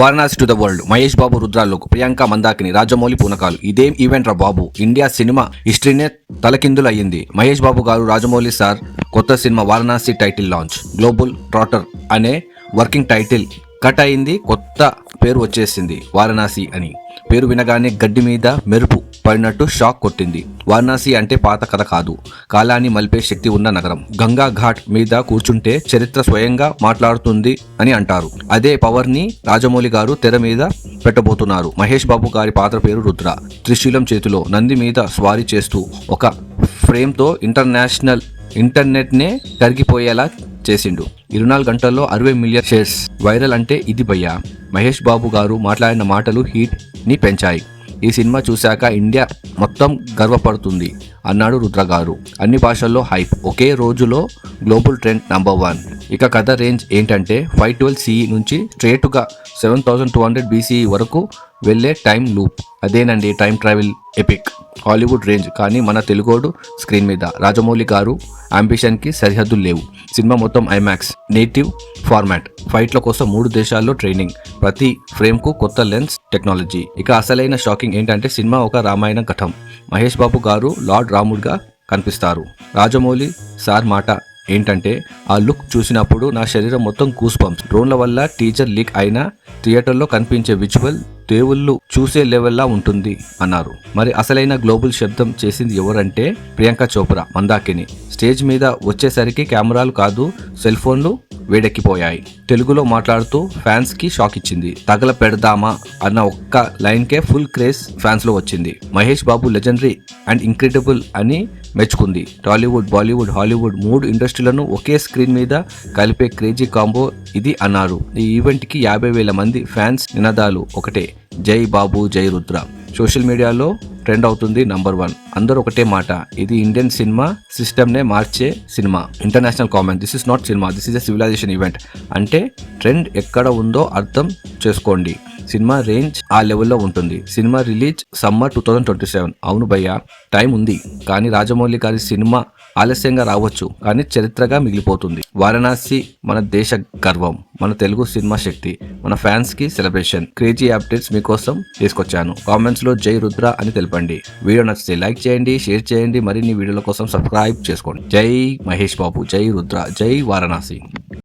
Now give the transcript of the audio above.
Varanasi to the world. Mahesh Babu రుద్రాలకు Priyanka Mandakini Rajamouli పూనకాలు. ఇదేం event రా బాబు. ఇండియా సినిమా హిస్టరీనే తలకిందులు అయ్యింది మహేష్ బాబు గారు రాజమౌళి సార్ కొత్త cinema Varanasi title launch. Global trotter అనే వర్కింగ్ టైటిల్ కట్ అయింది కొత్త పేరు వచ్చేసింది వారణాసి అని. పేరు వినగానే గడ్డి మీద మెరుపు పడినట్టు షాక్ కొట్టింది. వారణాసి అంటే పాత కథ కాదు. కాలాన్ని మలిపే శక్తి ఉన్న నగరం. గంగా ఘాట్ మీద కూర్చుంటే చరిత్ర స్వయంగా మాట్లాడుతుంది అని అంటారు. అదే పవర్ని రాజమౌళి గారు తెర మీద పెట్టబోతున్నారు. మహేష్ బాబు గారి పాత్ర పేరు రుద్ర. త్రిశూలం చేతిలో నంది మీద స్వారీ చేస్తూ ఒక ఫ్రేమ్తో ఇంటర్నేషనల్ ఇంటర్నెట్ నే కరిగిపోయేలా చేసిండు. ఇరవై నాలుగు గంటల్లో అరవై మిలియన్ షేర్స్. వైరల్ అంటే ఇది భయ్యా. మహేష్ బాబు గారు మాట్లాడిన మాటలు హీట్ని పెంచాయి. ఈ సినిమా చూశాక ఇండియా మొత్తం గర్వపడుతుంది అన్నాడు రుద్ర గారు అన్ని భాషల్లో హైప్. ఒకే రోజులో గ్లోబల్ ట్రెండ్ నంబర్ వన్. ఇక కథ రేంజ్ ఏంటంటే ఫైవ్ ట్వెల్వ్ సిఈ నుంచి స్ట్రేట్గా seven thousand two hundred BCE వరకు వెళ్ళే టైం లూప్. అదేనండి time travel epic. Hollywood range కానీ మన తెలుగోడు స్క్రీన్ మీద. రాజమౌళి గారు అంబిషన్కి సరిహద్దులు లేవు. సినిమా మొత్తం ఐమాక్స్. నేటివ్ ఫార్మాట్ ఫైట్ల కోసం మూడు దేశాల్లో ట్రైనింగ్ ప్రతి ఫ్రేమ్కు కొత్త లెన్స్ టెక్నాలజీ ఇక అసలైన షాకింగ్ ఏంటంటే సినిమా ఒక రామాయణ ఘటం మహేష్ బాబు గారు లార్డ్ రాముడ్గా కనిపిస్తారు. రాజమౌళి సార్ మాట ఏంటంటే ఆ లుక్ చూసినప్పుడు నా శరీరం మొత్తం కూస్ పంప్స్ డ్రోన్ల వల్ల టీచర్ లీక్ అయినా థియేటర్లో కనిపించే విజువల్ దేవుళ్ళు చూసే లెవెల్లా ఉంటుంది అన్నారు. మరి అసలైన గ్లోబల్ శబ్దం చేసింది ఎవరంటే ప్రియాంక చోప్రా మందాకిని. స్టేజ్ మీద వచ్చేసరికి కెమెరాలు కాదు సెల్ ఫోన్లు వేడెక్కిపోయాయి. తెలుగులో మాట్లాడుతూ ఫ్యాన్స్కి షాక్ ఇచ్చింది. తగల పెడదామా అన్న ఒక్క లైన్ కే ఫుల్ క్రేజ్ ఫ్యాన్స్లో వచ్చింది. Mahesh Babu legendary and incredible అని మెచ్చుకుంది. టాలీవుడ్ బాలీవుడ్ హాలీవుడ్ మూడు ఇండస్ట్రీలను ఒకే స్క్రీన్ మీద కలిపే క్రేజీ కాంబో ఇది అన్నారు. ఈ ఈవెంట్కి యాభై వేల మంది ఫ్యాన్స్ నినాదాలు. ఒకటే జై బాబు జై రుద్ర. సోషల్ మీడియాలో ట్రెండ్ అవుతుంది నంబర్ వన్ అందరూ ఒకటే మాట ఇది ఇండియన్ సినిమా సిస్టమ్ నే మార్చే cinema international comment this is not cinema this is a civilisation event అంటే ట్రెండ్ ఎక్కడ ఉందో అర్థం చేసుకోండి. సినిమా రేంజ్ ఆ లెవెల్లో ఉంటుంది. Cinema release summer two thousand twenty seven. అవును భయ్య టైం ఉంది. కానీ రాజమౌళి గారి సినిమా ఆలస్యంగా రావచ్చు. కానీ చరిత్రగా మిగిలిపోతుంది. వారణాసి మన దేశ గర్వం మన తెలుగు సినిమా శక్తి మన ఫ్యాన్స్కి సెలబ్రేషన్. క్రేజీ అప్డేట్స్ మీకోసం తీసుకొచ్చాను. కామెంట్స్లో జై రుద్ర అని తెలపండి. వీడియో నచ్చితే లైక్ చేయండి షేర్ చేయండి మరిన్ని వీడియోల కోసం సబ్స్క్రైబ్ చేసుకోండి. జై మహేష్ బాబు జై రుద్ర జై వారణాసి.